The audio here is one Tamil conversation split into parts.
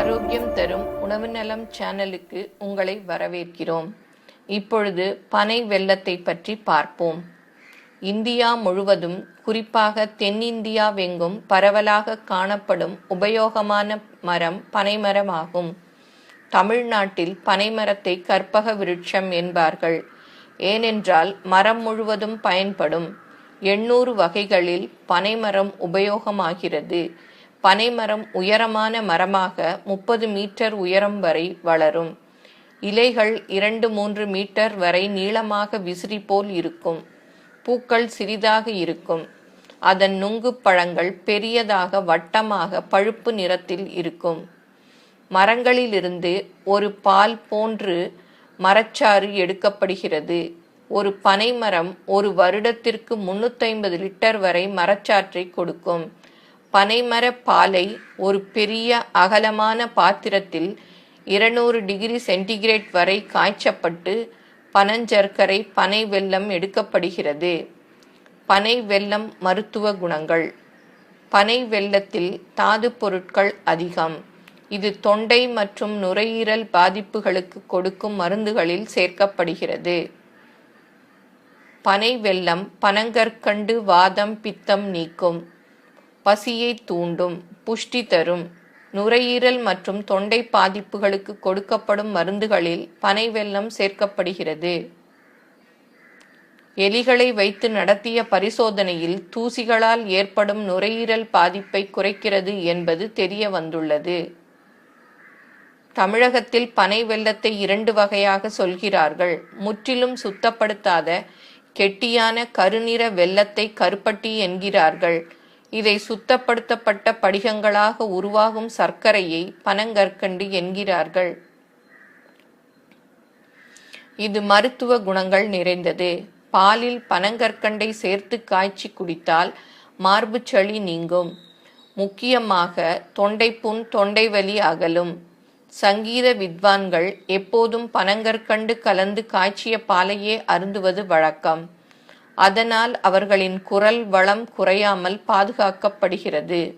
ஆரோக்கியம் தரும் உணவு நலம் சேனலுக்கு உங்களை வரவேற்கிறோம். இப்பொழுது பனை வெள்ளத்தை பற்றி பார்ப்போம். இந்தியா முழுவதும் குறிப்பாக தென்னிந்தியாவெங்கும் பரவலாக காணப்படும் உபயோகமான மரம் பனைமரமாகும் தமிழ்நாட்டில் பனைமரத்தை கற்பக விருட்சம் என்பார்கள். ஏனென்றால் மரம் முழுவதும் பயன்படும். எண்ணூறு வகைகளில் பனைமரம் உபயோகமாகிறது. பனைமரம் உயரமான மரமாக முப்பது மீட்டர் உயரம் வரை வளரும். இலைகள் இரண்டு மூன்று மீட்டர் வரை நீளமாக விசிறி போல் இருக்கும். பூக்கள் சிறிதாக இருக்கும். அதன் நுங்கு பழங்கள் பெரியதாக வட்டமாக பழுப்பு நிறத்தில் இருக்கும். மரங்களிலிருந்து ஒரு பால் போன்று மரச்சாறு எடுக்கப்படுகிறது. ஒரு பனைமரம் ஒரு வருடத்திற்கு முன்னூத்தைம்பது லிட்டர் வரை மரச்சாற்றை கொடுக்கும். பனைமர பாலை ஒரு பெரிய அகலமான பாத்திரத்தில் இருநூறு டிகிரி சென்டிகிரேட் வரை காய்ச்சப்பட்டு பனஞ்சர்க்கரை பனை வெல்லம் எடுக்கப்படுகிறது. பனை வெல்லம் மருத்துவ குணங்கள். பனை வெல்லத்தில் தாது பொருட்கள் அதிகம். இது தொண்டை மற்றும் நுரையீரல் பாதிப்புகளுக்கு கொடுக்கும் மருந்துகளில் சேர்க்கப்படுகிறது. பனை வெல்லம் பனங்கற்கண்டு வாதம் பித்தம் நீக்கும். பசியை தூண்டும் புஷ்டி தரும். நுரையீரல் மற்றும் தொண்டை பாதிப்புகளுக்கு கொடுக்கப்படும் மருந்துகளில் பனை வெல்லம் சேர்க்கப்படுகிறது. எலிகளை வைத்து நடத்திய பரிசோதனையில் தூசிகளால் ஏற்படும் நுரையீரல் பாதிப்பை குறைக்கிறது என்பது தெரிய வந்துள்ளது. தமிழகத்தில் பனை வெள்ளத்தை இரண்டு வகையாக சொல்கிறார்கள். முற்றிலும் சுத்தப்படுத்தாத கெட்டியான கருநிற வெள்ளத்தை கருப்பட்டி என்கிறார்கள். இதை சுத்தப்படுத்தப்பட்ட படிகங்களாக உருவாகும் சர்க்கரையை பனங்கற்கண்டு என்கிறார்கள். இது மருத்துவ குணங்கள் நிறைந்தது. பாலில் பனங்கற்கண்டை சேர்த்து காய்ச்சி குடித்தால் மார்பு சளி நீங்கும். முக்கியமாக தொண்டைப்புண் தொண்டை வலி அகலும். சங்கீத வித்வான்கள் எப்போதும் பனங்கற்கண்டு கலந்து காய்ச்சிய பாலையே அருந்துவது வழக்கம். அதனால் அவர்களின் குரல் வளம் குறையாமல் பாதுகாக்கப்படுகிறது.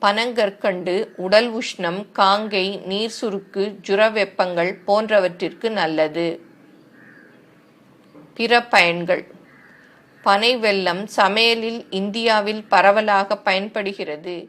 பனங்கற்கண்டு உடல் உஷ்ணம் காங்கை நீர் சுருக்கு ஜுரவெப்பங்கள் போன்றவற்றிற்கு நல்லது. பிற பயன்கள். பனை வெல்லம் சமையலில் இந்தியாவில் பரவலாக பயன்படுகிறது.